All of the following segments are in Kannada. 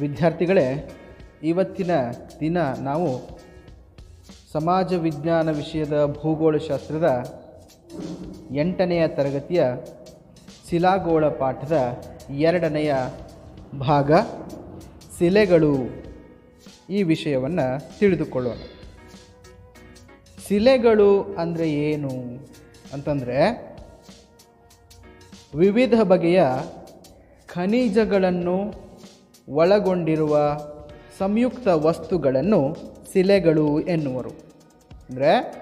ವಿದ್ಯಾರ್ಥಿಗಳೇ, ಇವತ್ತಿನ ದಿನ ನಾವು ಸಮಾಜ ವಿಜ್ಞಾನ ವಿಷಯದ ಭೂಗೋಳಶಾಸ್ತ್ರದ ಎಂಟನೆಯ ತರಗತಿಯ ಶಿಲಾಗೋಳ ಪಾಠದ ಎರಡನೆಯ ಭಾಗ, ಶಿಲೆಗಳು. ಈ ವಿಷಯವನ್ನು ತಿಳಿದುಕೊಳ್ಳೋಣ. ಶಿಲೆಗಳು ಅಂದರೆ ಏನು ಅಂತಂದರೆ ವಿವಿಧ ಬಗೆಯ ಖನಿಜಗಳನ್ನು ಒಳಗೊಂಡಿರುವ ಸಂಯುಕ್ತ ವಸ್ತುಗಳನ್ನು ಶಿಲೆಗಳು ಎನ್ನುವರು. ಅಂದರೆ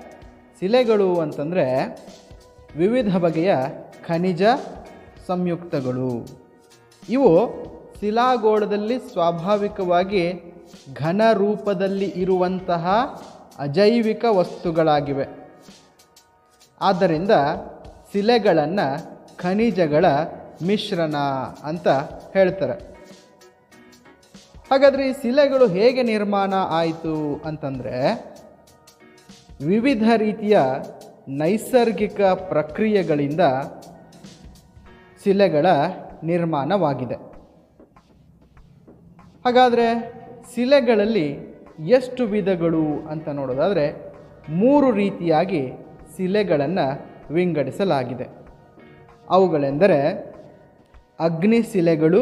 ಶಿಲೆಗಳು ಅಂತಂದರೆ ವಿವಿಧ ಬಗೆಯ ಖನಿಜ ಸಂಯುಕ್ತಗಳು. ಇವು ಶಿಲಾಗೋಳದಲ್ಲಿ ಸ್ವಾಭಾವಿಕವಾಗಿ ಘನ ರೂಪದಲ್ಲಿ ಇರುವಂತಹ ಅಜೈವಿಕ ವಸ್ತುಗಳಾಗಿವೆ. ಆದ್ದರಿಂದ ಶಿಲೆಗಳನ್ನು ಖನಿಜಗಳ ಮಿಶ್ರಣ ಅಂತ ಹೇಳ್ತಾರೆ. ಹಾಗಾದರೆ ಈ ಶಿಲೆಗಳು ಹೇಗೆ ನಿರ್ಮಾಣ ಆಯಿತು ಅಂತಂದರೆ ವಿವಿಧ ರೀತಿಯ ನೈಸರ್ಗಿಕ ಪ್ರಕ್ರಿಯೆಗಳಿಂದ ಶಿಲೆಗಳ ನಿರ್ಮಾಣವಾಗಿದೆ. ಹಾಗಾದರೆ ಶಿಲೆಗಳಲ್ಲಿ ಎಷ್ಟು ವಿಧಗಳು ಅಂತ ನೋಡೋದಾದರೆ ಮೂರು ರೀತಿಯಾಗಿ ಶಿಲೆಗಳನ್ನು ವಿಂಗಡಿಸಲಾಗಿದೆ. ಅವುಗಳೆಂದರೆ ಅಗ್ನಿಶಿಲೆಗಳು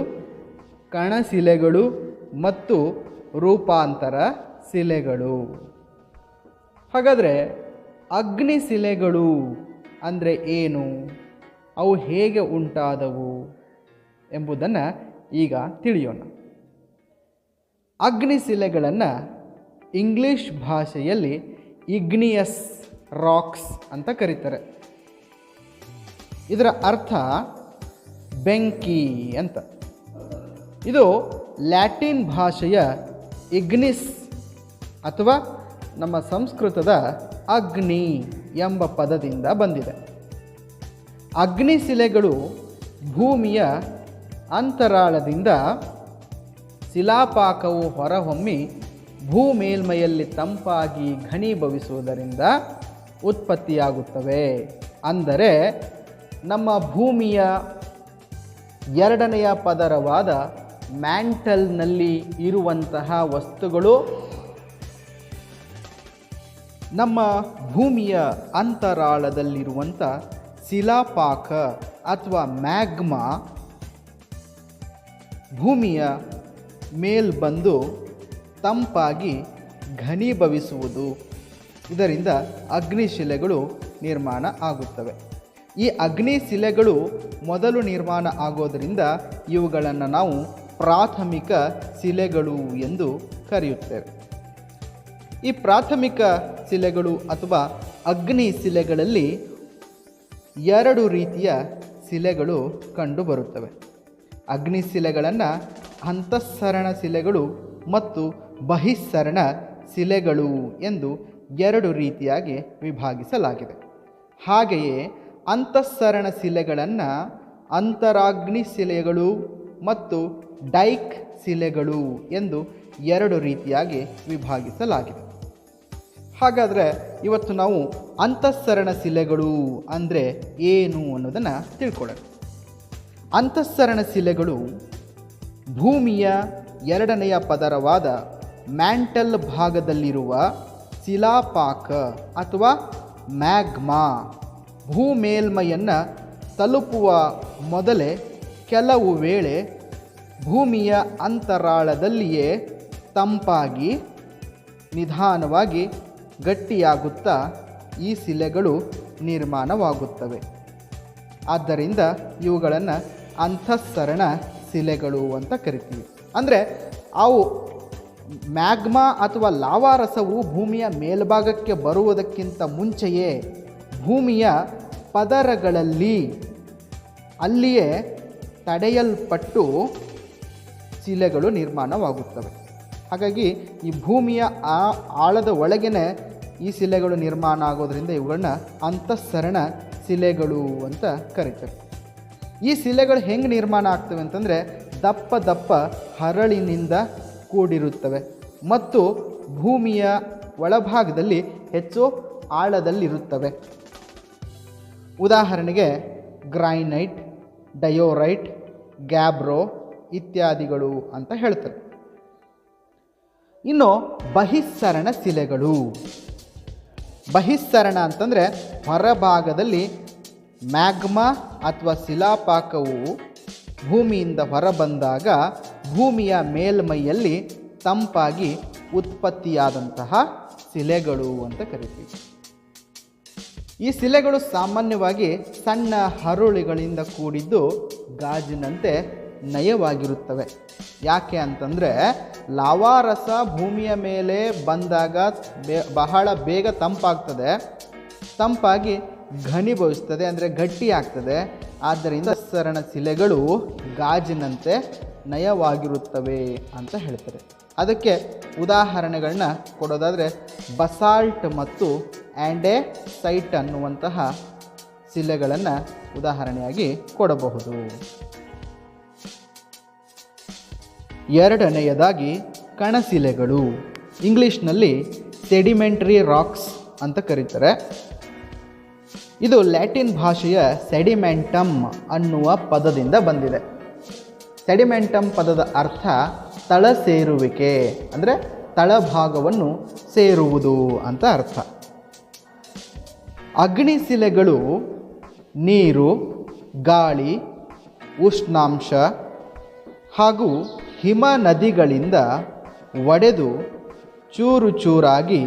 ಕಣಶಿಲೆಗಳು ಮತ್ತು ರೂಪಾಂತರ ಶಿಲೆಗಳು. ಹಾಗಾದರೆ ಅಗ್ನಿಶಿಲೆಗಳು ಅಂದರೆ ಏನು? ಅವು ಹೇಗೆ ಉಂಟಾದವು ಎಂಬುದನ್ನು ಈಗ ತಿಳಿಯೋಣ. ಅಗ್ನಿ ಶಿಲೆಗಳನ್ನು ಇಂಗ್ಲಿಷ್ ಭಾಷೆಯಲ್ಲಿ ಇಗ್ನಿಯಸ್ ರಾಕ್ಸ್ ಅಂತ ಕರೀತಾರೆ. ಇದರ ಅರ್ಥ ಬೆಂಕಿ ಅಂತ. ಇದು ಲ್ಯಾಟಿನ್ ಭಾಷೆಯ ಇಗ್ನಿಸ್ ಅಥವಾ ನಮ್ಮ ಸಂಸ್ಕೃತದ ಅಗ್ನಿ ಎಂಬ ಪದದಿಂದ ಬಂದಿದೆ. ಅಗ್ನಿಶಿಲೆಗಳು ಭೂಮಿಯ ಅಂತರಾಳದಿಂದ ಶಿಲಾಪಾಕವು ಹೊರಹೊಮ್ಮಿ ಭೂ ಮೇಲ್ಮೈಯಲ್ಲಿ ತಂಪಾಗಿ ಘನೀಭವಿಸುವುದರಿಂದ ಉತ್ಪತ್ತಿಯಾಗುತ್ತವೆ. ಅಂದರೆ ನಮ್ಮ ಭೂಮಿಯ ಎರಡನೆಯ ಪದರವಾದ ಮ್ಯಾಂಟಲ್ನಲ್ಲಿ ಇರುವಂತಹ ವಸ್ತುಗಳು ನಮ್ಮ ಭೂಮಿಯ ಅಂತರಾಳದಲ್ಲಿರುವಂಥ ಶಿಲಾಪಾಕ ಅಥವಾ ಮ್ಯಾಗ್ಮಾ ಭೂಮಿಯ ಮೇಲ್ಬಂದು ತಂಪಾಗಿ ಘನೀಭವಿಸುವುದು. ಇದರಿಂದ ಅಗ್ನಿಶಿಲೆಗಳು ನಿರ್ಮಾಣ ಆಗುತ್ತವೆ. ಈ ಅಗ್ನಿಶಿಲೆಗಳು ಮೊದಲು ನಿರ್ಮಾಣ ಆಗೋದರಿಂದ ಇವುಗಳನ್ನು ನಾವು ಪ್ರಾಥಮಿಕ ಶಿಲೆಗಳು ಎಂದು ಕರೆಯುತ್ತೇವೆ. ಈ ಪ್ರಾಥಮಿಕ ಶಿಲೆಗಳು ಅಥವಾ ಅಗ್ನಿ ಶಿಲೆಗಳಲ್ಲಿ ಎರಡು ರೀತಿಯ ಶಿಲೆಗಳು ಕಂಡುಬರುತ್ತವೆ. ಅಗ್ನಿ ಶಿಲೆಗಳನ್ನು ಅಂತಃಸರಣ ಶಿಲೆಗಳು ಮತ್ತು ಬಹಿಸ್ಸರಣ ಶಿಲೆಗಳು ಎಂದು ಎರಡು ರೀತಿಯಾಗಿ ವಿಭಾಗಿಸಲಾಗಿದೆ. ಹಾಗೆಯೇ ಅಂತಃಸರಣ ಶಿಲೆಗಳನ್ನು ಅಂತರಾಗ್ನಿ ಶಿಲೆಗಳು ಮತ್ತು ಡೈಕ್ ಶಿಲೆಗಳು ಎಂದು ಎರಡು ರೀತಿಯಾಗಿ ವಿಭಾಗಿಸಲಾಗಿದೆ. ಹಾಗಾದರೆ ಇವತ್ತು ನಾವು ಅಂತಃಸರಣ ಶಿಲೆಗಳು ಅಂದರೆ ಏನು ಅನ್ನೋದನ್ನು ತಿಳ್ಕೊಳ್ಳೋಣ. ಅಂತಃಸರಣ ಶಿಲೆಗಳು ಭೂಮಿಯ ಎರಡನೆಯ ಪದರವಾದ ಮ್ಯಾಂಟಲ್ ಭಾಗದಲ್ಲಿರುವ ಶಿಲಾಪಾಕ ಅಥವಾ ಮ್ಯಾಗ್ಮಾ ಭೂಮೇಲ್ಮೈಯನ್ನು ತಲುಪುವ ಮೊದಲೇ ಕೆಲವು ವೇಳೆ ಭೂಮಿಯ ಅಂತರಾಳದಲ್ಲಿಯೇ ತಂಪಾಗಿ ನಿಧಾನವಾಗಿ ಗಟ್ಟಿಯಾಗುತ್ತಾ ಈ ಶಿಲೆಗಳು ನಿರ್ಮಾಣವಾಗುತ್ತವೆ. ಆದ್ದರಿಂದ ಇವುಗಳನ್ನು ಅಂತಃಸರಣ ಶಿಲೆಗಳು ಅಂತ ಕರಿತೀವಿ. ಅಂದರೆ ಅವು ಮ್ಯಾಗ್ಮಾ ಅಥವಾ ಲಾವಾರಸವು ಭೂಮಿಯ ಮೇಲ್ಭಾಗಕ್ಕೆ ಬರುವುದಕ್ಕಿಂತ ಮುಂಚೆಯೇ ಭೂಮಿಯ ಪದರಗಳಲ್ಲಿ ಅಲ್ಲಿಯೇ ತಡೆಯಲ್ಪಟ್ಟು ಶಿಲೆಗಳು ನಿರ್ಮಾಣವಾಗುತ್ತವೆ. ಹಾಗಾಗಿ ಈ ಭೂಮಿಯ ಆ ಆಳದ ಒಳಗೇ ಈ ಶಿಲೆಗಳು ನಿರ್ಮಾಣ ಆಗೋದರಿಂದ ಇವುಗಳನ್ನ ಅಂತಃಸರಣ ಶಿಲೆಗಳು ಅಂತ ಕರೀತಾರೆ ಈ ಶಿಲೆಗಳು ಹೆಂಗೆ ನಿರ್ಮಾಣ ಆಗ್ತವೆ ಅಂತಂದರೆ ದಪ್ಪ ದಪ್ಪ ಹರಳಿನಿಂದ ಕೂಡಿರುತ್ತವೆ ಮತ್ತು ಭೂಮಿಯ ಒಳಭಾಗದಲ್ಲಿ ಹೆಚ್ಚು ಆಳದಲ್ಲಿರುತ್ತವೆ. ಉದಾಹರಣೆಗೆ ಗ್ರೈನೈಟ್ ಡಯೋರೈಟ್, ಗ್ಯಾಬ್ರೋ ಇತ್ಯಾದಿಗಳು ಅಂತ ಹೇಳ್ತಾರೆ. ಇನ್ನು ಬಹಿಸ್ಸರಣ ಶಿಲೆಗಳು. ಬಹಿಸ್ಸರಣ ಅಂತಂದರೆ ಹೊರಭಾಗದಲ್ಲಿ ಮ್ಯಾಗ್ಮಾ ಅಥವಾ ಶಿಲಾಪಾಕವು ಭೂಮಿಯಿಂದ ಹೊರಬಂದಾಗ ಭೂಮಿಯ ಮೇಲ್ಮೈಯಲ್ಲಿ ತಂಪಾಗಿ ಉತ್ಪತ್ತಿಯಾದಂತಹ ಶಿಲೆಗಳು ಅಂತ ಕರಿತೀವಿ. ಈ ಶಿಲೆಗಳು ಸಾಮಾನ್ಯವಾಗಿ ಸಣ್ಣ ಹರುಳಿಗಳಿಂದ ಕೂಡಿದ್ದು ಗಾಜಿನಂತೆ ನಯವಾಗಿರುತ್ತವೆ. ಯಾಕೆ ಅಂತಂದರೆ ಲಾವಾರಸ ಭೂಮಿಯ ಮೇಲೆ ಬಂದಾಗ ಬೇ, ಬಹಳ ಬೇಗ ತಂಪಾಗ್ತದೆ. ತಂಪಾಗಿ ಘನಿಭವಿಸ್ತದೆ ಅಂದರೆ ಗಟ್ಟಿಯಾಗ್ತದೆ ಆದ್ದರಿಂದ ಸರಣ ಶಿಲೆಗಳು ಗಾಜಿನಂತೆ ನಯವಾಗಿರುತ್ತವೆ ಅಂತ ಹೇಳ್ತಾರೆ. ಅದಕ್ಕೆ ಉದಾಹರಣೆಗಳನ್ನ ಕೊಡೋದಾದರೆ ಬಸಾಲ್ಟ್ ಮತ್ತು ಆ್ಯಂಡೆ ಸೈಟ್ ಅನ್ನುವಂತಹ ಶಿಲೆಗಳನ್ನು ಉದಾಹರಣೆಯಾಗಿ ಕೊಡಬಹುದು. ಎರಡನೆಯದಾಗಿ ಕಣಶಿಲೆಗಳು. ಇಂಗ್ಲೀಷ್ನಲ್ಲಿ ಸೆಡಿಮೆಂಟ್ರಿ ರಾಕ್ಸ್ ಅಂತ ಕರೀತಾರೆ. ಇದು ಲ್ಯಾಟಿನ್ ಭಾಷೆಯ ಸೆಡಿಮೆಂಟಮ್ ಅನ್ನುವ ಪದದಿಂದ ಬಂದಿದೆ. ಸೆಡಿಮೆಂಟಮ್ ಪದದ ಅರ್ಥ ತಳ ಸೇರುವಿಕೆ, ಅಂದರೆ ತಳಭಾಗವನ್ನು ಸೇರುವುದು ಅಂತ ಅರ್ಥ. ಅಗ್ನಿಶಿಲೆಗಳು ನೀರು, ಗಾಳಿ, ಉಷ್ಣಾಂಶ ಹಾಗೂ ಹಿಮ ನದಿಗಳಿಂದ ಒಡೆದು ಚೂರು ಚೂರಾಗಿ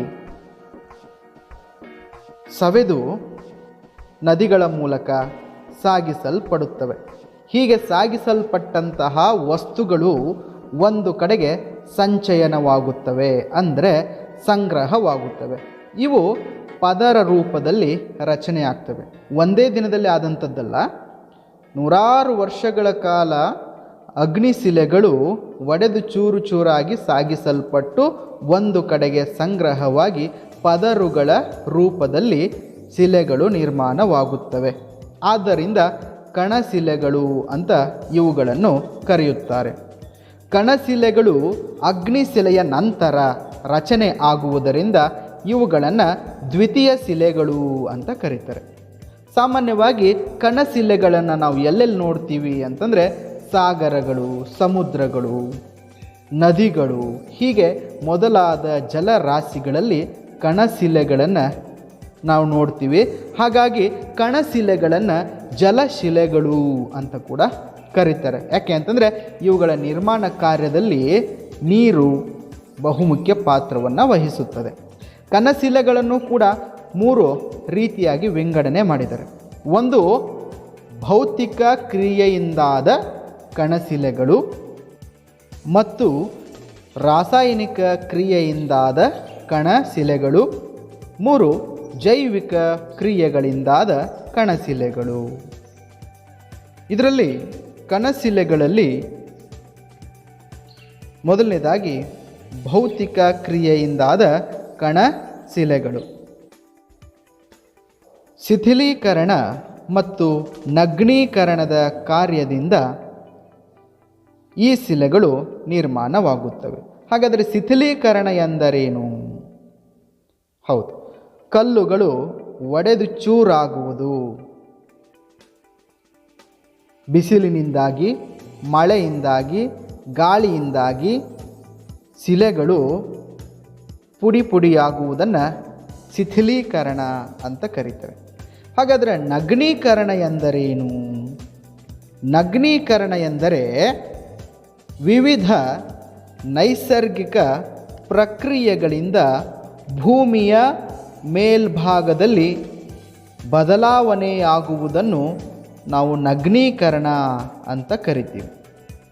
ಸವೆದು ನದಿಗಳ ಮೂಲಕ ಸಾಗಿಸಲ್ಪಡುತ್ತವೆ. ಹೀಗೆ ಸಾಗಿಸಲ್ಪಟ್ಟಂತಹ ವಸ್ತುಗಳು ಒಂದು ಕಡೆಗೆ ಸಂಚಯನವಾಗುತ್ತವೆ, ಅಂದರೆ ಸಂಗ್ರಹವಾಗುತ್ತವೆ. ಇವು ಪದರ ರೂಪದಲ್ಲಿ ರಚನೆಯಾಗ್ತವೆ. ಒಂದೇ ದಿನದಲ್ಲಿ ಆದಂಥದ್ದಲ್ಲ. ನೂರಾರು ವರ್ಷಗಳ ಕಾಲ ಅಗ್ನಿಶಿಲೆಗಳು ಒಡೆದು ಚೂರು ಚೂರಾಗಿ ಸಾಗಿಸಲ್ಪಟ್ಟು ಒಂದು ಕಡೆಗೆ ಸಂಗ್ರಹವಾಗಿ ಪದರುಗಳ ರೂಪದಲ್ಲಿ ಶಿಲೆಗಳು ನಿರ್ಮಾಣವಾಗುತ್ತವೆ. ಆದ್ದರಿಂದ ಕಣಶಿಲೆಗಳು ಅಂತ ಇವುಗಳನ್ನು ಕರೆಯುತ್ತಾರೆ. ಕಣಶಿಲೆಗಳು ಅಗ್ನಿಶಿಲೆಯ ನಂತರ ರಚನೆ ಆಗುವುದರಿಂದ ಇವುಗಳನ್ನು ದ್ವಿತೀಯ ಶಿಲೆಗಳು ಅಂತ ಕರೀತಾರೆ. ಸಾಮಾನ್ಯವಾಗಿ ಕಣಶಿಲೆಗಳನ್ನು ನಾವು ಎಲ್ಲೆಲ್ಲಿ ನೋಡ್ತೀವಿ ಅಂತಂದರೆ ಸಾಗರಗಳು, ಸಮುದ್ರಗಳು, ನದಿಗಳು, ಹೀಗೆ ಮೊದಲಾದ ಜಲರಾಶಿಗಳಲ್ಲಿ ಕಣಶಿಲೆಗಳನ್ನು ನಾವು ನೋಡ್ತೀವಿ. ಹಾಗಾಗಿ ಕಣಶಿಲೆಗಳನ್ನು ಜಲಶಿಲೆಗಳು ಅಂತ ಕೂಡ ಕರೀತಾರೆ. ಯಾಕೆ ಅಂತಂದರೆ ಇವುಗಳ ನಿರ್ಮಾಣ ಕಾರ್ಯದಲ್ಲಿ ನೀರು ಬಹುಮುಖ್ಯ ಪಾತ್ರವನ್ನು ವಹಿಸುತ್ತದೆ. ಕನಶಿಲೆಗಳನ್ನು ಕೂಡ ಮೂರು ರೀತಿಯಾಗಿ ವಿಂಗಡಣೆ ಮಾಡಿದ್ದಾರೆ. ಒಂದು, ಭೌತಿಕ ಕ್ರಿಯೆಯಿಂದಾದ ಕಣಶಿಲೆಗಳು ಮತ್ತು, ರಾಸಾಯನಿಕ ಕ್ರಿಯೆಯಿಂದಾದ ಕಣಶಿಲೆಗಳು ಮೂರು, ಜೈವಿಕ ಕ್ರಿಯೆಗಳಿಂದಾದ ಕಣಶಿಲೆಗಳು ಇದರಲ್ಲಿ ಕಣಶಿಲೆಗಳಲ್ಲಿ ಮೊದಲನೇದಾಗಿ ಭೌತಿಕ ಕ್ರಿಯೆಯಿಂದಾದ ಕಣಶಿಲೆಗಳು ಶಿಥಿಲೀಕರಣ ಮತ್ತು ನಗ್ನೀಕರಣದ ಕಾರ್ಯದಿಂದ ಈ ಶಿಲೆಗಳು ನಿರ್ಮಾಣವಾಗುತ್ತವೆ. ಹಾಗಾದರೆ ಶಿಥಿಲೀಕರಣ ಎಂದರೇನು? ಹೌದು, ಕಲ್ಲುಗಳು ಒಡೆದು ಚೂರಾಗುವುದು. ಬಿಸಿಲಿನಿಂದಾಗಿ, ಮಳೆಯಿಂದಾಗಿ, ಗಾಳಿಯಿಂದಾಗಿ ಶಿಲೆಗಳು ಪುಡಿ ಪುಡಿಯಾಗುವುದನ್ನು ಶಿಥಿಲೀಕರಣ ಅಂತ ಕರೀತಾರೆ ಹಾಗಾದರೆ ನಗ್ನೀಕರಣ ಎಂದರೇನು? ನಗ್ನೀಕರಣ ಎಂದರೆ ವಿವಿಧ ನೈಸರ್ಗಿಕ ಪ್ರಕ್ರಿಯೆಗಳಿಂದ ಭೂಮಿಯ ಮೇಲ್ಭಾಗದಲ್ಲಿ ಬದಲಾವಣೆಯಾಗುವುದನ್ನು ನಾವು ನಗ್ನೀಕರಣ ಅಂತ ಕರಿತೀವಿ.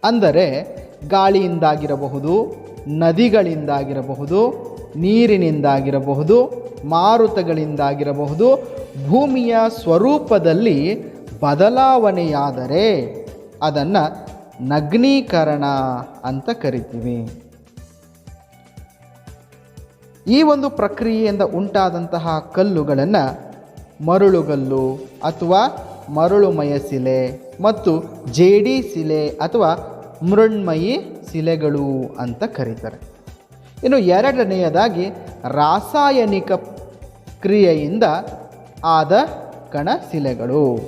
ಅಂದರೆ ಗಾಳಿಯಿಂದಾಗಿರಬಹುದು, ನದಿಗಳಿಂದಾಗಿರಬಹುದು ನೀರಿನಿಂದಾಗಿರಬಹುದು, ಮಾರುತಗಳಿಂದಾಗಿರಬಹುದು, ಭೂಮಿಯ ಸ್ವರೂಪದಲ್ಲಿ ಬದಲಾವಣೆಯಾದರೆ ಅದನ್ನು ನಗ್ನೀಕರಣ ಅಂತ ಕರಿತೀವಿ. ಈ ಒಂದು ಪ್ರಕ್ರಿಯೆಯಿಂದ ಉಂಟಾದಂತಹ ಕಲ್ಲುಗಳನ್ನು ಮರಳುಗಲ್ಲು ಅಥವಾ ಮರಳುಮಯ ಶಿಲೆ ಮತ್ತು ಜೇಡಿ ಶಿಲೆ ಅಥವಾ ಮೃಣ್ಮಯಿ ಶಿಲೆಗಳು ಅಂತ ಕರೀತಾರೆ. ಇನ್ನು ಎರಡನೆಯದಾಗಿ ರಾಸಾಯನಿಕ ಕ್ರಿಯೆಯಿಂದ ಆದ ಕಣಶಿಲೆಗಳು.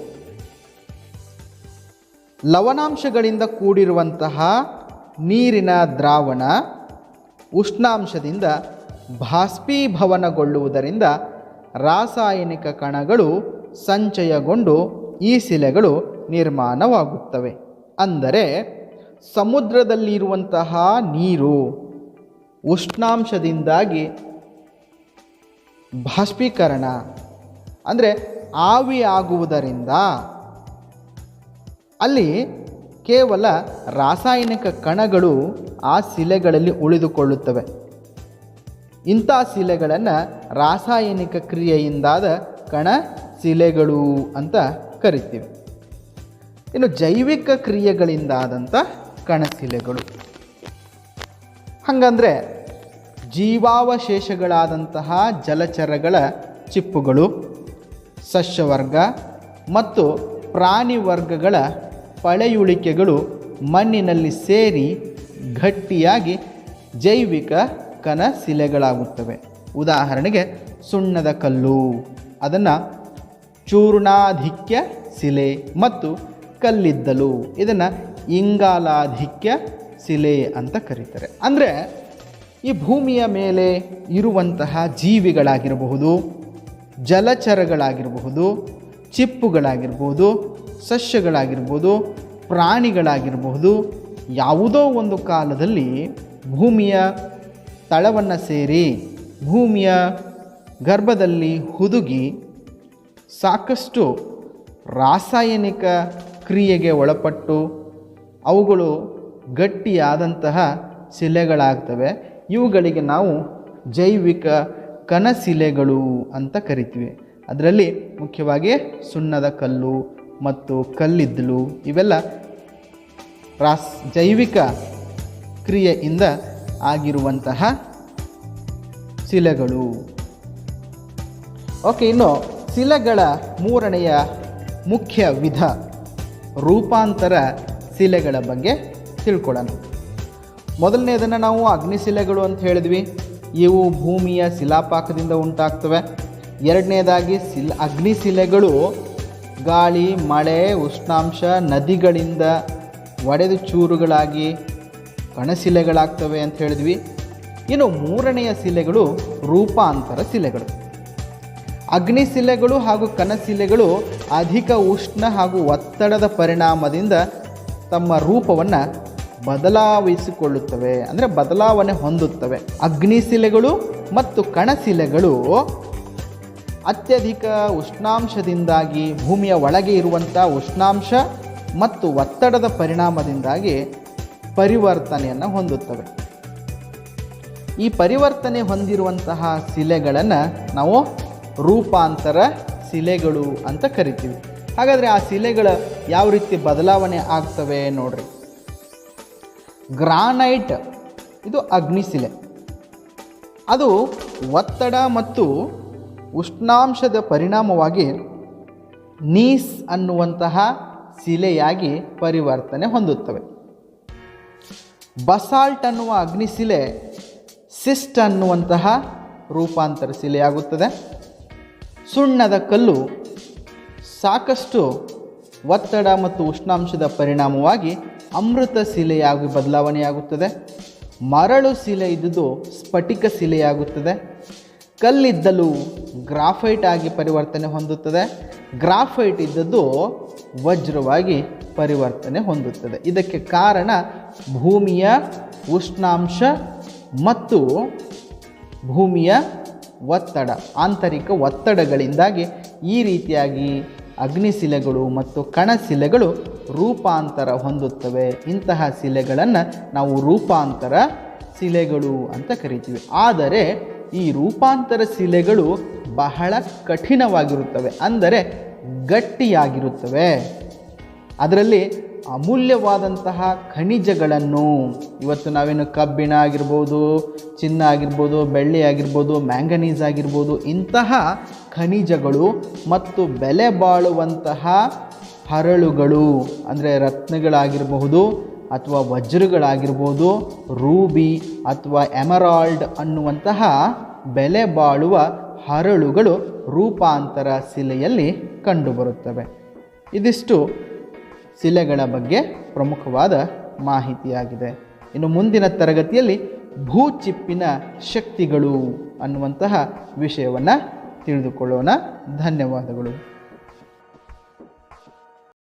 ಲವಣಾಂಶಗಳಿಂದ ಕೂಡಿರುವಂತಹ ನೀರಿನ ದ್ರಾವಣ ಉಷ್ಣಾಂಶದಿಂದ ಬಾಷ್ಪೀಭವನಗೊಳ್ಳುವುದರಿಂದ ರಾಸಾಯನಿಕ ಕಣಗಳು ಸಂಚಯಗೊಂಡು ಈ ಶಿಲೆಗಳು ನಿರ್ಮಾಣವಾಗುತ್ತವೆ. ಅಂದರೆ ಸಮುದ್ರದಲ್ಲಿರುವಂತಹ ನೀರು ಉಷ್ಣಾಂಶದಿಂದಾಗಿ ಬಾಷ್ಪೀಕರಣ, ಅಂದರೆ ಆವಿಯಾಗುವುದರಿಂದ ಅಲ್ಲಿ ಕೇವಲ ರಾಸಾಯನಿಕ ಕಣಗಳು ಆ ಶಿಲೆಗಳಲ್ಲಿ ಉಳಿದುಕೊಳ್ಳುತ್ತವೆ. ಇಂಥ ಶಿಲೆಗಳನ್ನು ರಾಸಾಯನಿಕ ಕ್ರಿಯೆಯಿಂದಾದ ಕಣ ಶಿಲೆಗಳು ಅಂತ ಕರಿತೀವಿ. ಇನ್ನು ಜೈವಿಕ ಕ್ರಿಯೆಗಳಿಂದಾದಂಥ ಕಣಶಿಲೆಗಳು ಹಾಗಂದರೆ ಜೀವಾವಶೇಷಗಳಾದಂತಹ ಜಲಚರಗಳ ಚಿಪ್ಪುಗಳು, ಸಸ್ಯವರ್ಗ ಮತ್ತು ಪ್ರಾಣಿ ವರ್ಗಗಳ ಪಳೆಯುಳಿಕೆಗಳು ಮಣ್ಣಿನಲ್ಲಿ ಸೇರಿ ಗಟ್ಟಿಯಾಗಿ ಜೈವಿಕ ಕನಶಿಲೆಗಳಾಗುತ್ತವೆ ಉದಾಹರಣೆಗೆ ಸುಣ್ಣದ ಕಲ್ಲು, ಅದನ್ನು ಚೂರ್ಣಾಧಿಕ್ಯ ಶಿಲೆ ಮತ್ತು ಕಲ್ಲಿದ್ದಲು, ಇದನ್ನು ಇಂಗಾಲಾಧಿಕ್ಯ ಶಿಲೆ ಅಂತ ಕರೀತಾರೆ. ಅಂದರೆ ಈ ಭೂಮಿಯ ಮೇಲೆ ಇರುವಂತಹ ಜೀವಿಗಳಾಗಿರಬಹುದು, ಜಲಚರಗಳಾಗಿರಬಹುದು ಚಿಪ್ಪುಗಳಾಗಿರ್ಬೋದು ಸಸ್ಯಗಳಾಗಿರ್ಬೋದು ಪ್ರಾಣಿಗಳಾಗಿರಬಹುದು, ಯಾವುದೋ ಒಂದು ಕಾಲದಲ್ಲಿ ಭೂಮಿಯ ತಳವನ್ನು ಸೇರಿ ಭೂಮಿಯ ಗರ್ಭದಲ್ಲಿ ಹುದುಗಿ ಸಾಕಷ್ಟು ರಾಸಾಯನಿಕ ಕ್ರಿಯೆಗೆ ಒಳಪಟ್ಟು ಅವುಗಳು ಗಟ್ಟಿಯಾದಂತಹ ಶಿಲೆಗಳಾಗ್ತವೆ. ಇವುಗಳಿಗೆ ನಾವು ಜೈವಿಕ ಕನಶಿಲೆಗಳು ಅಂತ ಕರಿತೀವಿ. ಅದರಲ್ಲಿ ಮುಖ್ಯವಾಗಿ ಸುಣ್ಣದ ಕಲ್ಲು ಮತ್ತು ಕಲ್ಲಿದ್ದಲು ಇವೆಲ್ಲ ರಾಸ್ ಜೈವಿಕ ಕ್ರಿಯೆಯಿಂದ ಆಗಿರುವಂತಹ ಶಿಲೆಗಳು. ಓಕೆ, ಇನ್ನು ಶಿಲೆಗಳ ಮೂರನೆಯ ಮುಖ್ಯ ವಿಧ ರೂಪಾಂತರ ಶಿಲೆಗಳ ಬಗ್ಗೆ ತಿಳ್ಕೊಳ್ಳೋಣ. ಮೊದಲನೇದನ್ನು ನಾವು ಅಗ್ನಿಶಿಲೆಗಳು ಅಂತ ಹೇಳಿದ್ವಿ. ಇವು ಭೂಮಿಯ ಶಿಲಾಪಾಕದಿಂದ ಉಂಟಾಗ್ತವೆ. ಎರಡನೇದಾಗಿ ಶಿಲ್, ಅಗ್ನಿಶಿಲೆಗಳು ಗಾಳಿ, ಮಳೆ, ಉಷ್ಣಾಂಶ, ನದಿಗಳಿಂದ ಒಡೆದು ಚೂರುಗಳಾಗಿ ಕಣಶಿಲೆಗಳಾಗ್ತವೆ ಅಂತ ಹೇಳಿದ್ವಿ. ಇನ್ನು ಮೂರನೆಯ ಶಿಲೆಗಳು ರೂಪಾಂತರ ಶಿಲೆಗಳು. ಅಗ್ನಿಶಿಲೆಗಳು ಹಾಗೂ ಕನಶಿಲೆಗಳು ಅಧಿಕ ಉಷ್ಣ ಹಾಗೂ ಒತ್ತಡದ ಪರಿಣಾಮದಿಂದ ತಮ್ಮ ರೂಪವನ್ನು ಬದಲಾಯಿಸಿಕೊಳ್ಳುತ್ತವೆ. ಅಂದರೆ ಬದಲಾವಣೆ ಹೊಂದುತ್ತವೆ. ಅಗ್ನಿಶಿಲೆಗಳು ಮತ್ತು ಕಣಶಿಲೆಗಳು ಅತ್ಯಧಿಕ ಉಷ್ಣಾಂಶದಿಂದಾಗಿ ಭೂಮಿಯ ಒಳಗೆ ಇರುವಂಥ ಉಷ್ಣಾಂಶ ಮತ್ತು ಒತ್ತಡದ ಪರಿಣಾಮದಿಂದಾಗಿ ಪರಿವರ್ತನೆಯನ್ನು ಹೊಂದುತ್ತವೆ. ಈ ಪರಿವರ್ತನೆ ಹೊಂದಿರುವಂತಹ ಶಿಲೆಗಳನ್ನು ನಾವು ರೂಪಾಂತರ ಶಿಲೆಗಳು ಅಂತ ಕರಿತೀವಿ. ಹಾಗಾದರೆ ಆ ಶಿಲೆಗಳ ಯಾವ ರೀತಿ ಬದಲಾವಣೆ ಆಗ್ತವೆ ನೋಡ್ರಿ. ಗ್ರಾನೈಟ್. ಇದು ಅಗ್ನಿಶಿಲೆ. ಅದು ಒತ್ತಡ ಮತ್ತು ಉಷ್ಣಾಂಶದ ಪರಿಣಾಮವಾಗಿ ನೀಸ್ ಅನ್ನುವಂತಹ ಶಿಲೆಯಾಗಿ ಪರಿವರ್ತನೆ ಹೊಂದುತ್ತವೆ. ಬಸಾಲ್ಟ್ ಅನ್ನುವ ಅಗ್ನಿಶಿಲೆ ಸಿಸ್ಟ್ ಅನ್ನುವಂತಹ ರೂಪಾಂತರ ಶಿಲೆಯಾಗುತ್ತದೆ. ಸುಣ್ಣದ ಕಲ್ಲು ಸಾಕಷ್ಟು ಒತ್ತಡ ಮತ್ತು ಉಷ್ಣಾಂಶದ ಪರಿಣಾಮವಾಗಿ ಅಮೃತ ಶಿಲೆಯಾಗಿ ಬದಲಾವಣೆಯಾಗುತ್ತದೆ. ಮರಳು ಶಿಲೆ ಇದ್ದುದು ಸ್ಫಟಿಕ ಶಿಲೆಯಾಗುತ್ತದೆ. ಕಲ್ಲಿದ್ದಲು ಗ್ರಾಫೈಟ್ ಆಗಿ ಪರಿವರ್ತನೆ ಹೊಂದುತ್ತದೆ. ಗ್ರಾಫೈಟ್ ಇದ್ದದ್ದು ವಜ್ರವಾಗಿ ಪರಿವರ್ತನೆ ಹೊಂದುತ್ತದೆ. ಇದಕ್ಕೆ ಕಾರಣ ಭೂಮಿಯ ಉಷ್ಣಾಂಶ ಮತ್ತು ಭೂಮಿಯ ಒತ್ತಡ, ಆಂತರಿಕ ಒತ್ತಡಗಳಿಂದಾಗಿ ಈ ರೀತಿಯಾಗಿ ಅಗ್ನಿಶಿಲೆಗಳು ಮತ್ತು ಕಣಶಿಲೆಗಳು ರೂಪಾಂತರ ಹೊಂದುತ್ತವೆ. ಇಂತಹ ಶಿಲೆಗಳನ್ನು ನಾವು ರೂಪಾಂತರ ಶಿಲೆಗಳು ಅಂತ ಕರಿತೀವಿ. ಆದರೆ ಈ ರೂಪಾಂತರ ಶಿಲೆಗಳು ಬಹಳ ಕಠಿಣವಾಗಿರುತ್ತವೆ. ಅಂದರೆ ಗಟ್ಟಿಯಾಗಿರುತ್ತವೆ. ಅದರಲ್ಲಿ ಅಮೂಲ್ಯವಾದಂತಹ ಖನಿಜಗಳನ್ನು, ಇವತ್ತು ನಾವೇನು ಕಬ್ಬಿಣ ಆಗಿರ್ಬೋದು, ಚಿನ್ನ ಆಗಿರ್ಬೋದು, ಬೆಳ್ಳಿ ಆಗಿರ್ಬೋದು, ಮ್ಯಾಂಗನೀಸ್ ಆಗಿರ್ಬೋದು, ಇಂತಹ ಖನಿಜಗಳು ಮತ್ತು ಬೆಲೆ ಬಾಳುವಂತಹ ಹರಳುಗಳು ಅಂದರೆ ರತ್ನಗಳಾಗಿರಬಹುದು ಅಥವಾ ವಜ್ರಗಳಾಗಿರ್ಬೋದು, ರೂಬಿ ಅಥವಾ ಎಮರಾಲ್ಡ್ ಅನ್ನುವಂತಹ ಬೆಲೆ ಬಾಳುವ ಹರಳುಗಳು ರೂಪಾಂತರ ಶಿಲೆಯಲ್ಲಿ ಕಂಡುಬರುತ್ತವೆ. ಇದಿಷ್ಟು ಶಿಲೆಗಳ ಬಗ್ಗೆ ಪ್ರಮುಖವಾದ ಮಾಹಿತಿಯಾಗಿದೆ. ಇನ್ನು ಮುಂದಿನ ತರಗತಿಯಲ್ಲಿ ಭೂಚಿಪ್ಪಿನ ಶಕ್ತಿಗಳು ಅನ್ನುವಂತಹ ವಿಷಯವನ್ನು ತಿಳಿದುಕೊಳ್ಳೋಣ. ಧನ್ಯವಾದಗಳು.